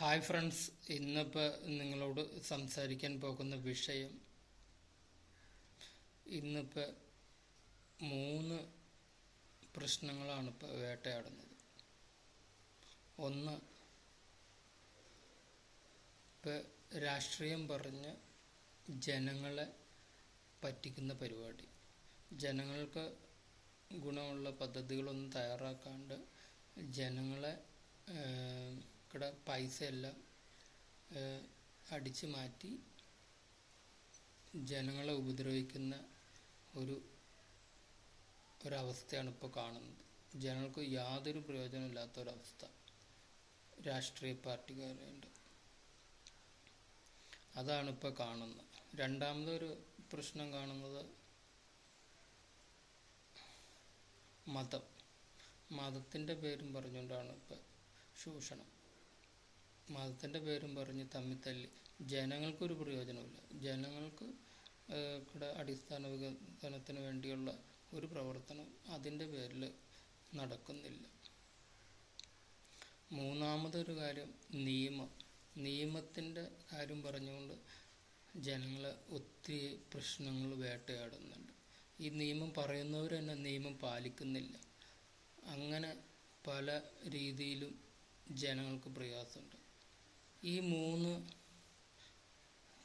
Hi friends ഇന്നിപ്പോൾ നിങ്ങളോട് സംസാരിക്കാൻ പോകുന്ന വിഷയം ഇന്നിപ്പോൾ മൂന്ന് പ്രശ്നങ്ങളാണ് ഇപ്പോൾ വേട്ടയാടുന്നത്. ഒന്ന് ഇപ്പോൾ രാഷ്ട്രീയം പറഞ്ഞ് ജനങ്ങളെ പറ്റിക്കുന്ന പരിപാടി. ജനങ്ങൾക്ക് ഗുണമുള്ള പദ്ധതികളൊന്നും തയ്യാറാക്കാണ്ട് ജനങ്ങളെ ഇവിടെ പൈസയെല്ലാം അടിച്ചു മാറ്റി ജനങ്ങളെ ഉപദ്രവിക്കുന്ന ഒരു ഒരവസ്ഥയാണ് ഇപ്പോൾ കാണുന്നത്. ജനങ്ങൾക്ക് യാതൊരു പ്രയോജനമില്ലാത്ത ഒരവസ്ഥ രാഷ്ട്രീയ പാർട്ടിക്കാരുണ്ട് അതാണ് ഇപ്പോൾ കാണുന്നത്. രണ്ടാമതൊരു പ്രശ്നം കാണുന്നത് മതം. മതത്തിന്റെ പേരും പറഞ്ഞുകൊണ്ടാണ് ഇപ്പോൾ ചൂഷണം. മതത്തിന്റെ പേരും പറഞ്ഞ് തമ്മിൽ തല്ലി. ജനങ്ങൾക്കൊരു പ്രയോജനമില്ല ജനങ്ങൾക്ക് അടിസ്ഥാന വികസനത്തിന് വേണ്ടിയുള്ള ഒരു പ്രവർത്തനം അതിന്റെ പേരിൽ നടക്കുന്നില്ല. മൂന്നാമതൊരു കാര്യം നിയമം. നിയമത്തിന്റെ കാര്യം പറഞ്ഞുകൊണ്ട് ജനങ്ങൾ ഒത്തിരി പ്രശ്നങ്ങൾ വേട്ടയാടുന്നുണ്ട്. ഈ നിയമം പറയുന്നവർ തന്നെ നിയമം പാലിക്കുന്നില്ല. അങ്ങനെ പല രീതിയിലും ജനങ്ങൾക്ക് പ്രയാസമുണ്ട്. ഈ മൂന്ന്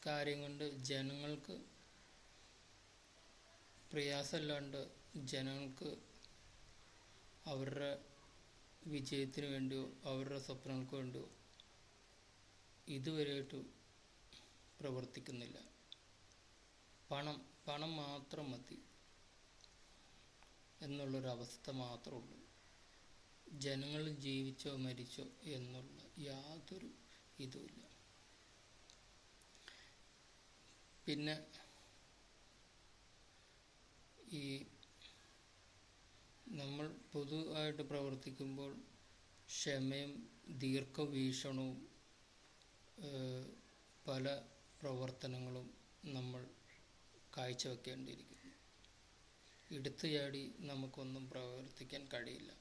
കാര്യം കൊണ്ട് ജനങ്ങൾക്ക് പ്രയാസമല്ലാണ്ട് ജനങ്ങൾക്ക് അവരുടെ വിജയത്തിന് വേണ്ടിയോ അവരുടെ സ്വപ്നങ്ങൾക്ക് വേണ്ടിയോ ഇതുവരെയായിട്ട് പ്രവർത്തിക്കുന്നില്ല. പണം പണം മാത്രം മതി എന്നുള്ളൊരവസ്ഥ മാത്രമേ ഉള്ളൂ ജനങ്ങൾ ജീവിച്ചോ മരിച്ചോ എന്നുള്ള യാതൊരു ഇതുമില്ല. പിന്നെ ഈ നമ്മൾ പൊതുവായിട്ട് പ്രവർത്തിക്കുമ്പോൾ ക്ഷമയും ദീർഘവീക്ഷണവും പല പ്രവർത്തനങ്ങളും നമ്മൾ കാഴ്ചവെക്കേണ്ടിയിരിക്കുന്നു. എടുത്തു ചാടി നമുക്കൊന്നും പ്രവർത്തിക്കാൻ കഴിയില്ല.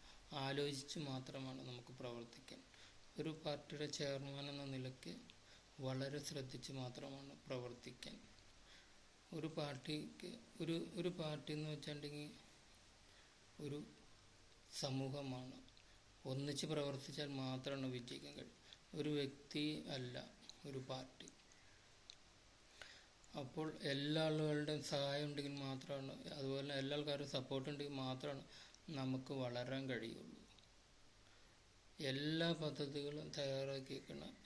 ആലോചിച്ച് മാത്രമാണ് നമുക്ക് പ്രവർത്തിക്കാൻ ഒരു പാർട്ടിയുടെ ചെയർമാൻ എന്ന നിലയ്ക്ക് വളരെ ശ്രദ്ധിച്ച് മാത്രമാണ് പ്രവർത്തിക്കാൻ. ഒരു പാർട്ടിക്ക് ഒരു ഒരു പാർട്ടി എന്ന് വെച്ചിട്ടുണ്ടെങ്കിൽ ഒരു സമൂഹമാണ്. ഒന്നിച്ച് പ്രവർത്തിച്ചാൽ മാത്രമാണ് വിജയിക്കാൻ കഴിയും. ഒരു വ്യക്തി അല്ല ഒരു പാർട്ടി. അപ്പോൾ എല്ലാ ആളുകളുടെയും സഹായം ഉണ്ടെങ്കിൽ മാത്രമാണ് അതുപോലെ എല്ലാ ആൾക്കാരും സപ്പോർട്ട് ഉണ്ടെങ്കിൽ മാത്രമാണ് നമുക്ക് വളരാൻ കഴിയുള്ളൂ. എല്ലാ പദ്ധതികളും തയ്യാറാക്കിയിരിക്കുന്ന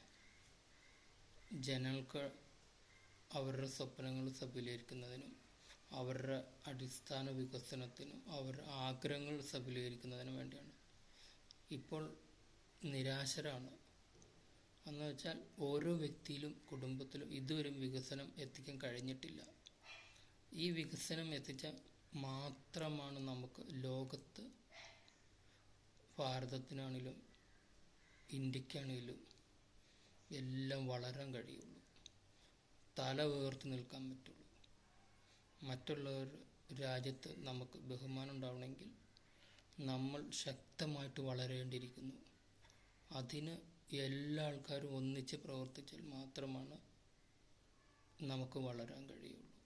ജനങ്ങൾക്ക് അവരുടെ സ്വപ്നങ്ങൾ സഫലീകരിക്കുന്നതിനും അവരുടെ അടിസ്ഥാന വികസനത്തിനും അവരുടെ ആഗ്രഹങ്ങൾ സഫലീകരിക്കുന്നതിനും വേണ്ടിയാണ്. ഇപ്പോൾ നിരാശരാണ്. എന്ന് വെച്ചാൽ ഓരോ വ്യക്തിയിലും കുടുംബത്തിലും ഇതുവരെയും വികസനം എത്തിക്കാൻ കഴിഞ്ഞിട്ടില്ല. ഈ വികസനം എത്തിച്ചാൽ മാത്രമാണ് നമുക്ക് ലോകത്ത് ഭാരതത്തിനാണെങ്കിലും ഇന്ത്യക്കാണെങ്കിലും എല്ലാം വളരാൻ കഴിയുള്ളൂ. തല ഉയർത്തി നിൽക്കാൻ പറ്റുള്ളൂ. മറ്റുള്ളവർ രാജ്യത്ത് നമുക്ക് ബഹുമാനം ഉണ്ടാവണമെങ്കിൽ നമ്മൾ ശക്തമായിട്ട് വളരേണ്ടിയിരിക്കുന്നു. അതിന് എല്ലാ ആൾക്കാരും ഒന്നിച്ച് പ്രവർത്തിച്ചാൽ മാത്രമാണ് നമുക്ക് വളരാൻ കഴിയുള്ളൂ.